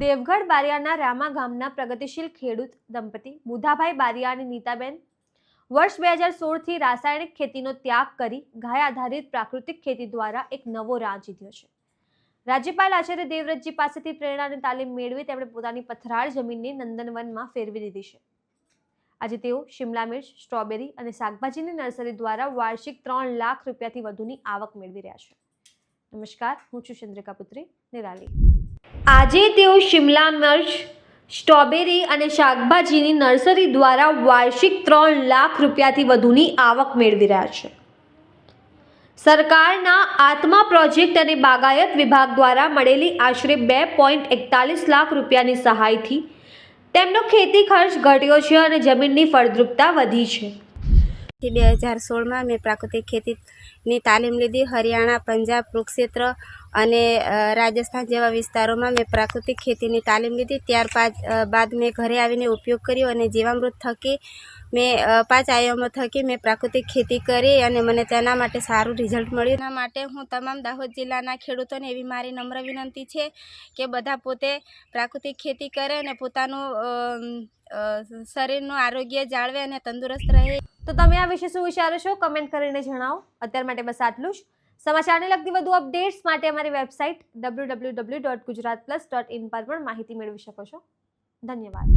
દેવગઢ બારિયાના રામા ગામના પ્રગતિશીલ ખેડૂત દંપતી બુધાભાઈ બારિયા અને નીતાબેન વર્ષ બે હજાર સોળથી રાસાયણિક ખેતીનો ત્યાગ કરી ગાય આધારિત પ્રાકૃતિક ખેતી દ્વારા એક નવો રાહ જીત્યો છે. રાજ્યપાલ આચાર્ય દેવવ્રતજી પાસેથી પ્રેરણા અને તાલીમ મેળવી તેમણે પોતાની પથરાળ જમીનને નંદનવનમાં ફેરવી દીધી છે. આજે તેઓ શિમલા મિર્ચ, સ્ટ્રોબેરી અને શાકભાજીની નર્સરી દ્વારા વાર્ષિક ત્રણ લાખ રૂપિયાથી વધુની આવક મેળવી રહ્યા છે. નમસ્કાર, હું છું ચંદ્રિકા પુત્રી, નિરાલી. આજે તેઓ શિમલા મિર્ચ, સ્ટ્રોબેરી અને શાકભાજીની નર્સરી દ્વારા વાર્ષિક ત્રણ લાખ રૂપિયાથી વધુની આવક મેળવી રહ્યા છે. સરકારના આત્મા પ્રોજેક્ટ અને બાગાયત વિભાગ દ્વારા મળેલી આશરે બે પોઈન્ટ એકતાલીસ લાખ રૂપિયાની સહાયથી તેમનો ખેતી ખર્ચ ઘટ્યો છે અને જમીનની ફળદ્રુપતા વધી છે. બે હજાર સોળમાં મેં પ્રાકૃતિક ખેતીની તાલીમ લીધી. હરિયાણા, પંજાબ કુરુક્ષેત્ર અને રાજસ્થાન જેવા વિસ્તારોમાં મેં પ્રાકૃતિક ખેતીની તાલીમ લીધી. ત્યારબાદ બાદ મેં ઘરે આવીને ઉપયોગ કર્યો અને જીવામૃત થકી મેં પાંચ આયામો થકી મેં પ્રાકૃતિક ખેતી કરી અને મને તેના માટે સારું રિઝલ્ટ મળ્યું. એના માટે હું તમામ દાહોદ જિલ્લાના ખેડૂતોને એવી મારી નમ્ર વિનંતી છે કે બધા પોતે પ્રાકૃતિક ખેતી કરે અને પોતાનું શરીરનું આરોગ્ય જાળવે અને તંદુરસ્ત રહે. તો તમે આ વિશે શું વિચારો છો? કમેન્ટ કરીને જણાવો. અત્યાર માટે બસ આટલું જ. સમાચારને લગતી વધુ અપડેટ્સ માટે અમારી website W W W dot Gujarat plus dot in પર પણ માહિતી મેળવી શકો છો. ધન્યવાદ.